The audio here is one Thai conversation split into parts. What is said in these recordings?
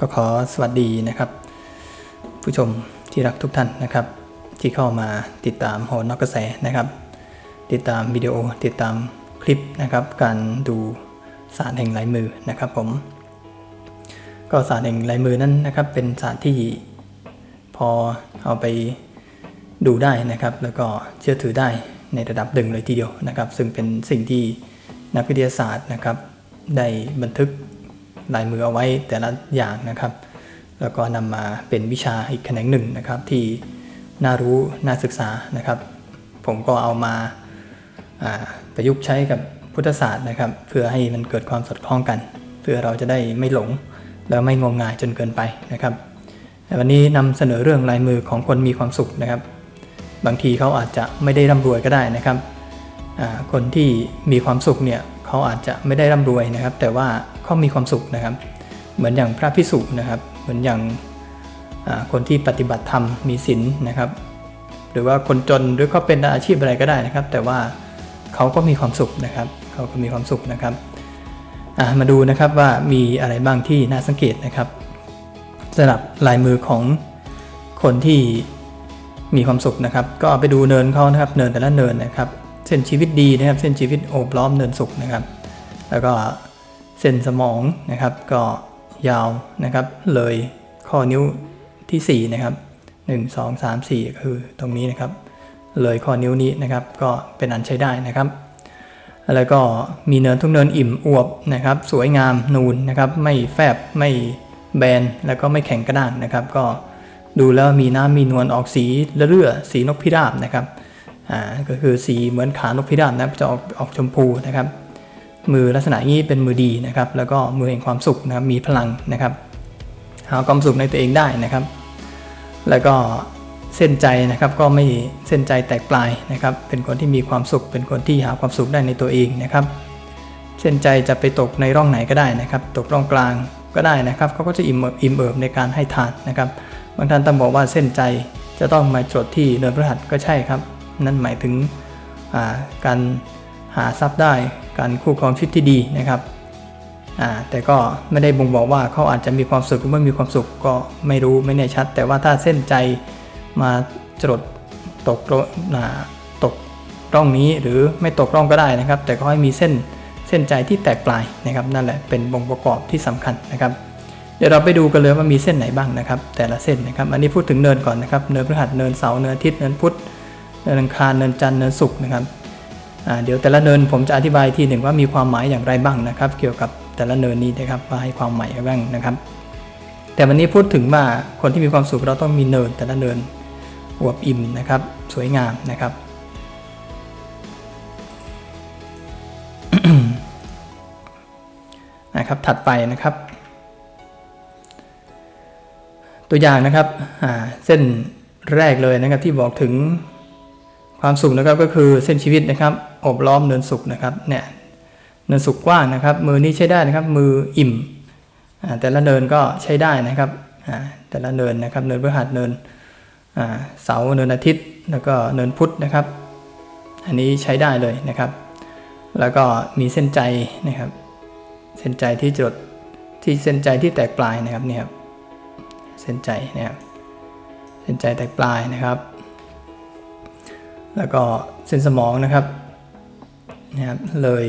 ก็ขอสวัสดีนะครับ ผู้ชมที่รักทุกท่านนะครับ ที่เข้ามาติดตามโหนนอกกระแสนะครับ ติดตามวิดีโอติดตามคลิปนะครับ การดูศาสตร์แห่งลายมือนะครับผม ก็ศาสตร์แห่งลายมือนั้นนะครับ เป็นศาสตร์ที่พอเอาไปดูได้นะครับ แล้วก็เชื่อถือได้ในระดับหนึ่งเลยทีเดียวนะครับ ซึ่งเป็นสิ่งที่นักวิทยาศาสตร์นะครับ ได้บันทึก ลายมือเอาไว้แต่ละอย่างนะครับ แล้วก็นำมาเป็นวิชาอีกแขนงหนึ่งนะครับ ที่น่ารู้น่าศึกษานะครับ ผมก็เอามาประยุกต์ใช้กับพุทธศาสตร์นะครับ เพื่อให้มันเกิดความสอดคล้องกัน เพื่อเราจะได้ไม่หลงแล้วไม่งมงายจนเกินไปนะครับแต่วันนี้นำเสนอเรื่องลายมือของคนมีความสุขนะครับ บางทีเขาอาจจะไม่ได้ร่ำรวยก็ได้นะครับคนที่มีความสุขเนี่ย เขาอาจจะไม่ได้ร่ำรวยนะครับ แต่ว่าเขามีความสุขนะครับ เหมือนอย่างพระพิสุนะครับ เหมือนอย่างคนที่ปฏิบัติธรรมมีศีลนะครับ หรือว่าคนจนหรือเขาเป็นอาชีพอะไรก็ได้นะครับ แต่ว่าเขาก็มีความสุขนะครับเขาก็มีความสุขนะครับมาดูนะครับว่ามีอะไรบ้างที่น่าสังเกตนะครับสำหรับลายมือของคนที่มีความสุขนะครับ ก็ไปดูเนินเขานะครับ เนินแต่ละเนินนะครับ เส้นชีวิตดีนะครับ เส้นชีวิตโอบล้อมเนินสุขนะครับ แล้วก็เส้นสมองนะครับ ก็ยาวนะครับ เลยข้อนิ้วทีสี่ 4 นะครับ 1 2 3 4 คือตรงนี้นะครับ เลยข้อนิ้วนี้นะครับ ก็เป็นอันใช้ได้นะครับ แล้วก็มีเนินทุกเนินอิ่มอวบนะครับ สวยงามนูนนะครับ ไม่แฟบไม่แบนแล้วก็ไม่แข็งกระด้างนะครับ ก็ดูแล้วมีน้ำมีนวลออกสีเรื่อสีนกพิราบนะครับ อ่าก็คือสีเหมือนขานกพิราบนะจะออกออกชมพูนะครับ มือลักษณะนี้เป็นมือดีนะครับ แล้วก็มือแห่งความสุขนะครับมีพลังนะครับ หาความสุขในตัวเองได้นะครับ แล้วก็เส้นใจนะครับก็ไม่เส้นใจแตกปลายนะครับ เป็นคนที่มีความสุข เป็นคนที่หาความสุขได้ในตัวเองนะครับ เส้นใจจะไปตกในร่องไหนก็ได้นะครับ ตกร่องกลางก็ได้นะครับเขาก็จะอิ่มเอิบอิ่มเอิบในการให้ทานนะครับ บางท่านต้องบอกว่าเส้นใจจะต้องมาจดที่เนินพระหัตถ์ก็ใช่ครับ นั่นหมายถึงาการหาทรัพย์ได้การคู่ครองชีวิตที่ดีนะครับแต่ก็ไม่ได้บ่งบอกว่าเขาอาจจะมีความสุขหรือไม่มีความสุขก็ไม่รู้ไม่แน่ชัด แต่ว่าถ้าเส้นใจมาจรดตกโรอ่าตกร่องนี้หรือไม่ตกร่องก็ได้นะครับ แต่ก็ให้มีเส้นเส้นใจที่แตกปลายนะครับ นั่นแหละเป็นองค์ประกอบที่สำคัญนะครับ เดี๋ยวเราไปดูกันเลยว่ามีเส้นไหนบ้างนะครับ แต่ละเส้นนะครับ อันนี้พูดถึงเนินก่อนนะครับ เนินพฤหัสเนินเสาร์เนินอาทิตย์เนินพุธ เนินอังคารเนินจันทร์เนินศุกร์นะครับเดี๋ยวแต่ละเนินผมจะอธิบายทีหนึ่งว่ามีความหมายอย่างไรบ้างนะครับ เกี่ยวกับแต่ละเนินนี้นะครับว่าให้ความหมายอะไรบ้างนะครับ แต่วันนี้พูดถึงว่าคนที่มีความสุขเราต้องมีเนินแต่ละเนินอวบอิ่มนะครับ สวยงามนะครับนะครับถัดไปนะครับ ตัวอย่างนะครับเส้นแรกเลยนะครับที่บอกถึง ความสุขนะครับก็คือเส้นชีวิตนะครับอบล้อมเนินสุขนะครับเนี่ยเนินสุขกว้างนะครับ มือนี้ใช้ได้นะครับ มืออิ่มแต่ละเนินก็ใช้ได้นะครับแต่ละเนินนะครับ เนินพฤหัสเนินเสาเนินอาทิตย์ แล้วก็เนินพุธนะครับ อันนี้ใช้ได้เลยนะครับ แล้วก็มีเส้นใจนะครับ เส้นใจที่จดที่เส้นใจที่แตกปลายนะครับเนี่ยครับเส้นใจนะครับเส้นใจแตกปลายนะครับ แล้วก็เส้นสมองนะครับนะครับเลย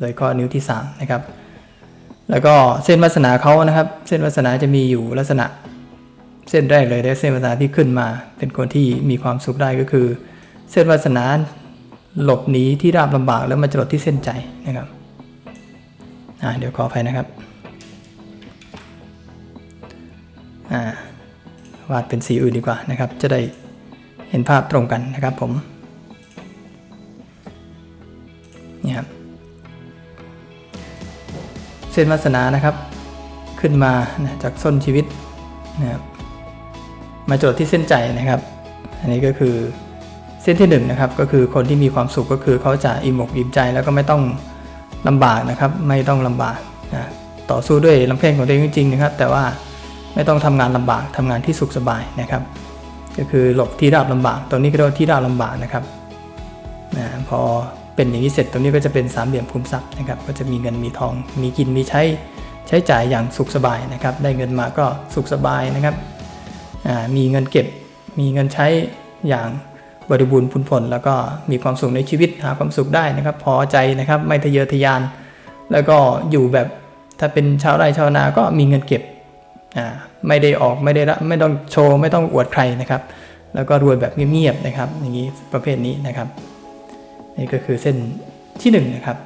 เลยข้อนิ้วที่3นะครับ แล้วก็เส้นวาสนาเขานะครับ เส้นวาสนาจะมีอยู่ลักษณะเส้นแรกเลยและเส้นวาสนาที่ขึ้นมา เป็นคนที่มีความสุขได้ก็คือ เส้นวาสนาหลบหนีที่ราบลำบากแล้วมาจรดที่เส้นใจนะครับอ่าเดี๋ยวขออภัยนะครับอ่าวาดเป็นสีอื่นดีกว่านะครับ จะได้ เห็นภาพตรงกันนะครับผมนี่ครับเส้นวาสนานะครับ ขึ้นมาจากส้นชีวิตนะครับมาจดที่เส้นใจนะครับ อันนี้ก็คือเส้นที่หนึ่งนะครับก็คือคนที่มีความสุขก็คือเขาจะอิ่มอกอิ่มใจแล้วก็ไม่ต้องลำบากนะครับ ไม่ต้องลำบากนะต่อสู้ด้วยลำแข้งของตัวเองจริงๆนะครับ แต่ว่าไม่ต้องทำงานลำบากทำงานที่สุขสบายนะครับ ก็คือหลบที่ราบลำบากตรงนี้ก็เรียกว่าที่ราบลำบากนะครับนะพอเป็นอย่างนี้เสร็จตรงนี้ก็จะเป็นสามเหลี่ยมภูมิทรัพย์นะครับ ก็จะมีเงินมีทอง มีกินมีใช้ใช้จ่ายอย่างสุขสบายนะครับ ได้เงินมาก็สุขสบายนะครับมีเงินเก็บ มีเงินใช้อย่างบริบูรณ์พุนผล แล้วก็มีความสุขในชีวิตหาความสุขได้นะครับ พอใจนะครับไม่ทะเยอทะยาน แล้วก็อยู่แบบถ้าเป็นชาวไร่ชาวนาก็มีเงินเก็บ ไม่ได้ออกไม่ได้รับไม่ต้องโชว์ไม่ต้องอวดใครนะครับ แล้วก็รวยแบบเงียบๆนะครับอย่างนี้ประเภทนี้นะครับนี่ก็คือเส้นที่หนึ่งนะครับ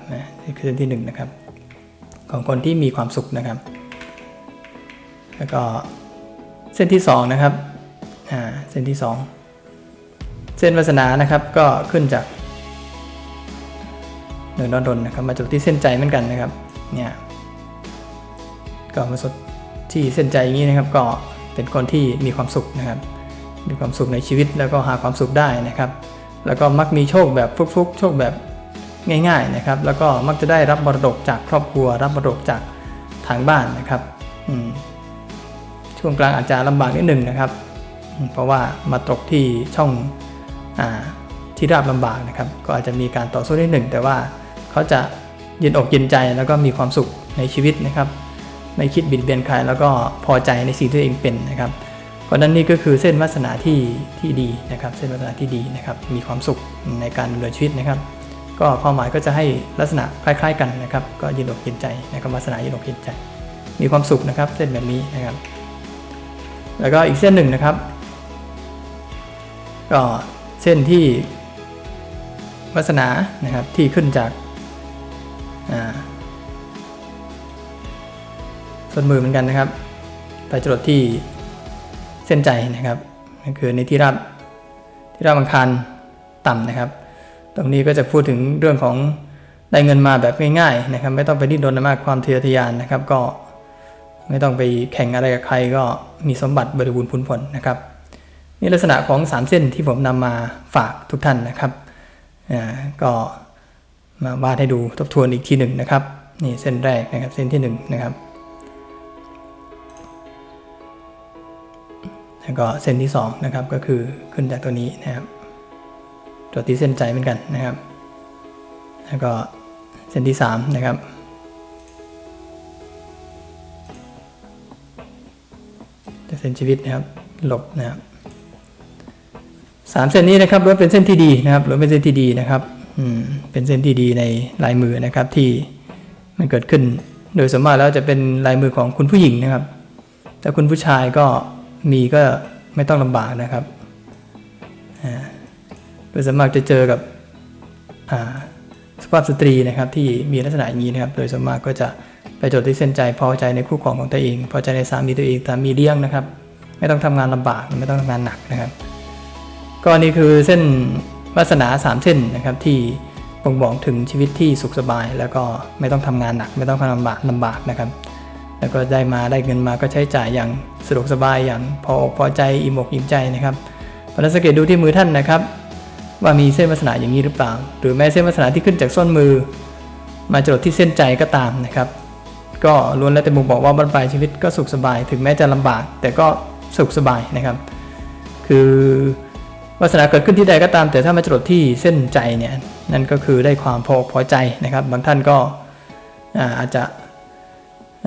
นี่คือเส้นที่หนึ่งนะครับ ของคนที่มีความสุขนะครับ แล้วก็เส้นที่สองนะครับอ่าเส้นที่สองเส้นวาสนานะครับก็ขึ้นจากเนินนอนดนนะครับมาจบที่เส้นใจเหมือนกันนะครับเนี่ยก็มาสุด ที่เส้นใจอย่างนี้นะครับ ก็เป็นคนที่มีความสุขนะครับ มีความสุขในชีวิตแล้วก็หาความสุขได้นะครับ แล้วก็มักมีโชคแบบฟุกๆ โชคแบบง่ายๆนะครับ แล้วก็มักจะได้รับบรดกจากครอบครัว รับบรดกจากทางบ้านนะครับช่วงกลางอาจจะลำบากนิดหนึ่งนะครับ เพราะว่ามาตกที่ช่องอที่ราบลำบากนะครับ ก็อาจจะมีการต่อสู้นิดหนึ่ง แต่ว่าเขาจะเย็นอกเย็นใจแล้วก็มีความสุขในชีวิตนะครับ ไม่คิดบิดเบียนใครแล้วก็พอใจในสิ่งที่ตัวเองเป็นนะครับเพราะฉะนั้นนี่ก็คือเส้นวาสนาที่ที่ดีนะครับ เส้นวาสนาที่ดีนะครับ มีความสุขในการดำเนินชีวิตนะครับ ก็ความหมายก็จะให้ลักษณะคล้ายๆกันนะครับ ก็ยินอกยินใจนะครับวาสนายินอกยินใจ มีความสุขนะครับ เส้นแบบนี้นะครับ แล้วก็อีกเส้นหนึ่งนะครับ ก็เส้นที่วาสนานะครับที่ขึ้นจากอ่า ส่วนมือเหมือนกันนะครับ ไปจรดที่เส้นใจนะครับนั่นคือในที่ราบที่ราบอังคารต่ำนะครับ ตรงนี้ก็จะพูดถึงเรื่องของได้เงินมาแบบง่ายๆนะครับ ไม่ต้องไปดิ้นรนมากความทะเยอทะยานนะครับ ก็ไม่ต้องไปแข่งอะไรกับใครก็มีสมบัติบริบูรณ์พุนผลนะครับนี่ลักษณะของ 3 เส้นที่ผมนำมาฝากทุกท่านนะครับอ่าก็มาวาดให้ดูทบทวนอีกทีหนึ่งนะครับนี่เส้นแรกนะครับเส้นที่หนึ่งนะครับ แล้วก็เส้นที่2นะครับก็คือขึ้นจากตัวนี้นะครับตัวที่เส้นใจเหมือนกันนะครับ แล้วก็เส้นที่3นะครับจะเส้นชีวิตนะครับหลบนะครับสามเส้นนี้นะครับล้วนเป็นเส้นที่ดีนะครับล้วนเป็นเส้นที่ดีนะครับอืมเป็นเส้นที่ดีในลายมือนะครับที่มันเกิดขึ้น โดยสมมติแล้วจะเป็นลายมือของคุณผู้หญิงนะครับ แต่คุณผู้ชายก็ มีก็ไม่ต้องลำบากนะครับโดยสวนมากจะเจอกับอ่าสุภาพสตรีนะครับที่มีลักษณะอย่างนี้นะครับ โดยสวนมากก็จะไปจดที่เส้นใจพอใจในคู่ครองของตัวเอง พอใจในสามีตัวเองสามีเลี้ยงนะครับ ไม่ต้องทำงานลำบากไม่ต้องทำงานหนักนะครับ ก็นี่คือเส้นวาสนาสามเส้นนะครับที่บ่งบอกถึงชีวิตที่สุขสบาย แล้วก็ไม่ต้องทำงานหนัก ไม่ต้องทำลำบากลำบากนะครับ แล้วก็ได้มาได้เงินมาก็ใช้จ่ายอย่างสะดวกสบายอย่างพอพอใจอิ่มอกอิ่มใจนะครับเพราะนั้นสังเกตดูที่มือท่านนะครับ ว่ามีเส้นวาสนาอย่างนี้หรือเปล่า หรือแม้เส้นวาสนาที่ขึ้นจากส้นมือ มาจรดที่เส้นใจก็ตามนะครับ ก็ล้วนแล้วแต่บ่งบอกว่าบรรปลายชีวิตก็สุขสบาย ถึงแม้จะลำบาก แต่ก็สุขสบายนะครับ คือวาสนาเกิดขึ้นที่ใดก็ตาม แต่ถ้ามาจรดที่เส้นใจเนี่ยนั่นก็คือได้ความพอพอใจนะครับ บางท่านก็อาจจะ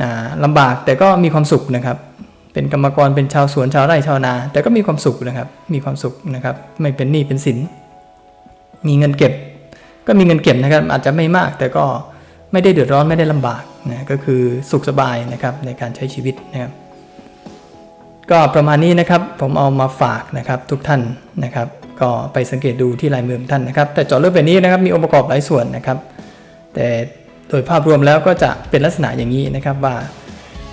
อ่าลำบากแต่ก็มีความสุขนะครับ เป็นกรรมกรเป็นชาวสวนชาวไร่ชาวนา แต่ก็มีความสุขนะครับ มีความสุขนะครับ ไม่เป็นหนี้เป็นสิน มีเงินเก็บ ก็มีเงินเก็บนะครับ อาจจะไม่มากแต่ก็ไม่ได้เดือดร้อนไม่ได้ลำบากนะก็คือสุขสบายนะครับในการใช้ชีวิตนะครับ ก็ประมาณนี้นะครับผมเอามาฝากนะครับทุกท่านนะครับ ก็ไปสังเกตดูที่ลายมือของท่านนะครับ แต่จาะลึกแบบนี้นะครับมีองค์ประกอบหลายส่วนนะครับ แต่ โดยภาพรวมแล้วก็จะเป็นลักษณะอย่างนี้นะครับว่า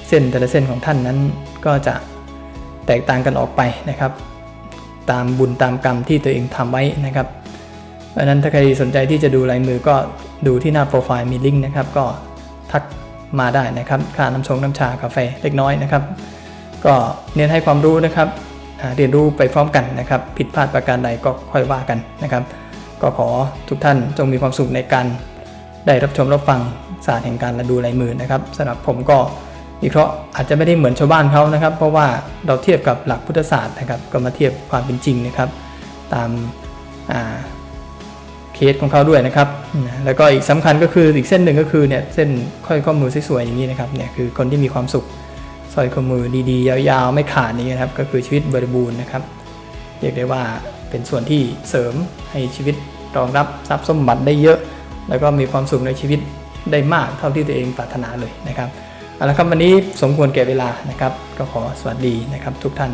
เส้นแต่ละเส้นของท่านนั้นก็จะแตกต่างกันออกไปนะครับ ตามบุญตามกรรมที่ตัวเองทำไว้นะครับเพราะนั้นถ้าใครสนใจที่จะดูลายมือก็ดูที่หน้าโปรไฟล์มีลิงก์นะครับ ก็ทักมาได้นะครับค่าน้ำชงน้ำชากาแฟเล็กน้อยนะครับ ก็เน้นให้ความรู้นะครับเรียนรู้ไปพร้อมกันนะครับ ผิดพลาดประการใดก็ค่อยว่ากันนะครับ ก็ขอทุกท่านจงมีความสุขในการ ได้รับชมรับฟังศาสตร์แห่งการระดูลายมือนะครับสำหรับผมก็วิเคราะห์อาจจะไม่ได้เหมือนชาวบ้านเขานะครับ เพราะว่าเราเทียบกับหลักพุทธศาสตร์นะครับ ก็มาเทียบความเป็นจริงนะครับ ตามาเคสของเขาด้วยนะครับ แล้วก็อีกสำคัญก็คืออีกเส้นหนึ่งก็คือเนี่ยเส้นค่อยข้อมือสวยๆอย่างนี้นะครับเนี่ยคือคนที่มีความสุขสร้อยข้อมือดีๆ ยาวๆ ไม่ขาดนี้นะครับ ก็คือชีวิตบริบูรณ์นะครับเรียกได้ว่าเป็นส่วนที่เสริมให้ชีวิตรองรับทรัพย์สมบัติได้เยอะ แล้วก็มีความสุขในชีวิตได้มากเท่าที่ตัวเองปรารถนาเลยนะครับเอาละครับวันนี้สมควรแก่เวลานะครับ ก็ขอสวัสดีนะครับทุกท่าน